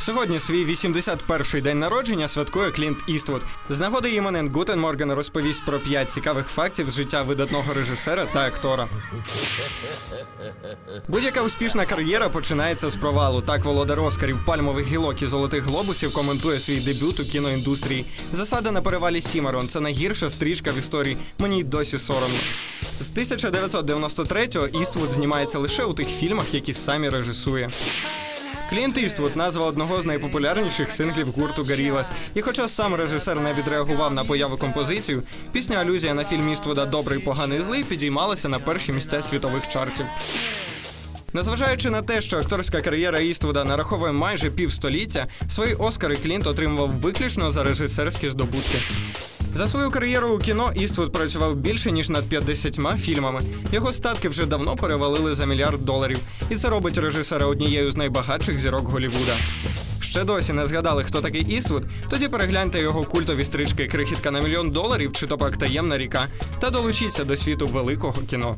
Сьогодні свій 81-й день народження святкує Клінт Іствуд. З нагоди іменин Гутен Морген розповість про п'ять цікавих фактів з життя видатного режисера та актора. Будь-яка успішна кар'єра починається з провалу. Так володар Оскарів, пальмових гілок і золотих глобусів коментує свій дебют у кіноіндустрії. Засада на перевалі Сімерон це найгірша стрічка в історії. Мені досі соромно. З 1993-го Іствуд знімається лише у тих фільмах, які самі режисує. Клінт Іствуд назва одного з найпопулярніших синглів гурту Горілас. І хоча сам режисер не відреагував на появу композицію, пісня алюзія на фільм Іствуда Добрий, поганий злий підіймалася на перші місця світових чартів. Незважаючи на те, що акторська кар'єра Іствуда нараховує майже півстоліття, свої Оскари Клінт отримував виключно за режисерські здобутки. За свою кар'єру у кіно Іствуд працював більше ніж над 50 фільмами. Його статки вже давно перевалили за мільярд доларів, і це робить режисера однією з найбагатших зірок Голівуда. Ще досі не згадали, хто такий Іствуд? Тоді перегляньте його культові стрічки Крихітка на мільйон доларів чи топак таємна ріка та долучіться до світу великого кіно.